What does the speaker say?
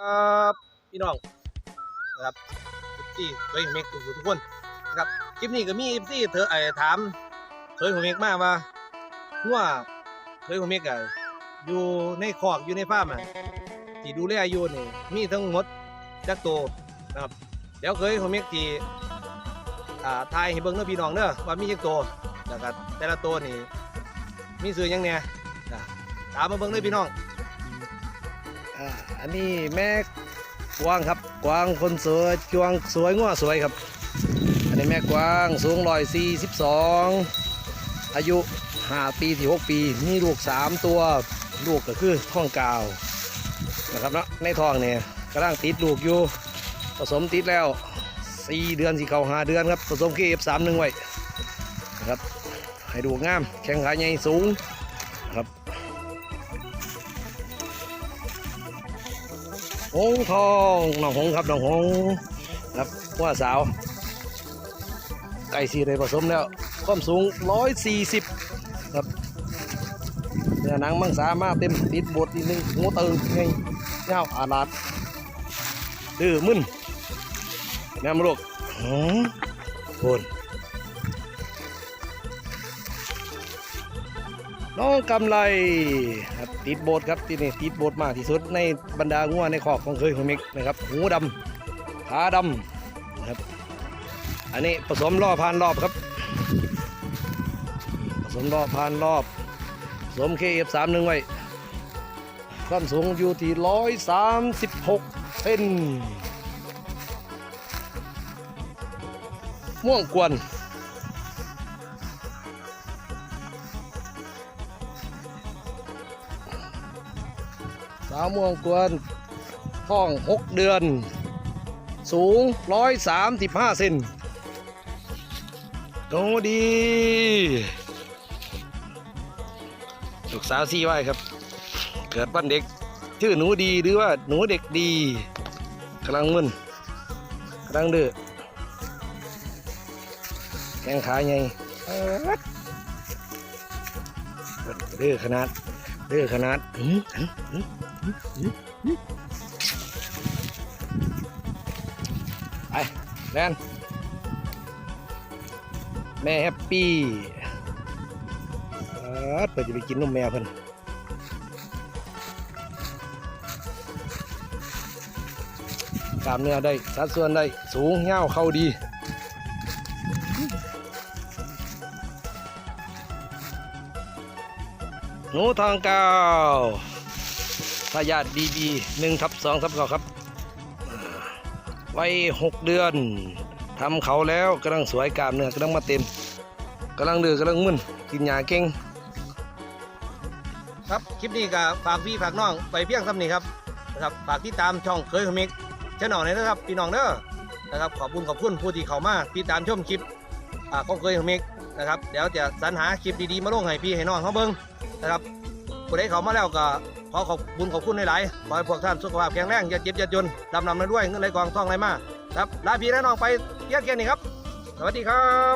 ครับพี่น้องนะครับที่เคยเมกทุกทุกคนนะครับคลิปนี้ก็มีที่เธอไอ้ถามเคยของเมกมากว่าว่าเคยของเมกอะอยู่ในคอกอยู่ในฟาร์มอะที่ดูแลอยู่นี่มีทั้งหมดจักโตวนะครับเดี๋ยวเคยของเมกที่อ่าทายให้เบิ่งเด้อพี่น้องเด้อว่ามีจักโตแล้วก็แต่ละตัวนี่มีสื่อยังเนี่ยตามมาเบิ่งเลยพี่น้อง อ่าอันนี้แม่กวางครับกวางคนสวยกวางสวยง้อสวยครับ อันนี้แม่กวางสูงร้อยสี่สิบสองอายุห้าปีถึงหกปีมีลูกสามตัวลูกก็คือท้องกาวนะครับเนาะในท้องเนี่ยกำลังติดลูกอยู่ผสมติดแล้วสี่เดือนสี่เขาห้าเดือนครับผสมเคเอฟสามหนึ่งไว้นะครับให้ดูงามแข้งขาใหญ่สูง หงทองน้องหงครับน้องหงครับว่าสาวไก่สีเลยผสมแล้วความสูง 140 ครับเนื้อหนังมังสามาเต็มติดบดอีกนึงหูเติงไงเงาอาลาดดื้อมึนน้ำลูกหืมโคน น้องกำไรติดโบดครับที่นี่ติดโบดมากที่สุดในบรรดางัวในคอกของเคยของมิกนะครับหูดำขาดำนะครับ อันนี้ผสมรอบพานรอบครับ ผสมรอบพานรอบผสมเคเอฟสามหนึ่งไว้ความสูงอยู่ที่ร้อยสามสิบหกเซนม่วงกวน สาวม่วงกวนท้องหกเดือน สูงร้อยสามสิบห้าเซนโตดี ลูกสาวซี่ไว้ครับ เกิดวันเด็ก ชื่อหนูดีหรือว่าหนูเด็กดีกำลังมึนกำลังดื้อแข้งขาไงเดื้อขนาด ดื้อขนาดไปแลนแม่แฮปปี้เออเปิดจะไปกินนมแม่เพิ่นกล้ามเนื้อได้สัดส่วนได้ สูงเงาวเข้าดี นูทองเก้าทายาทดีบีหนึ่งทับสองทับเก้าครับวัยหกเดือนทำเขาแล้วกำลังสวยกล้ามเนื้อกำลังมาเต็มกำลังดื้อกำลังมึนกินยาเก่งครับคลิปนี้ก็ฝากพี่ฝากน้องไปเพียงซ้ำนี้ครับนะครับฝากติดตามช่องเคยคอมิกช่องนี้นะครับพี่น้องเด้อนะครับขอบคุณขอบคุณผู้ที่เข้ามาติดตามชมคลิปอ่าของเคยคอมิกนะครับเดี๋ยวจะสรรหาคลิปดีๆมาลงให้พี่ให้น้องเขาเบิ่ง นะครับผู้ใดเขามาแล้วก็ขอขอบคุณขอบคุณหลายๆขอให้พวกท่านสุขภาพแข็งแรงอย่าเจ็บอย่าจนลำลำด้วยเงินไหลกองท่องไหลมาครับลาพี่และน้องไปเที่ยงเกียนนี่ครับ สวัสดีครับ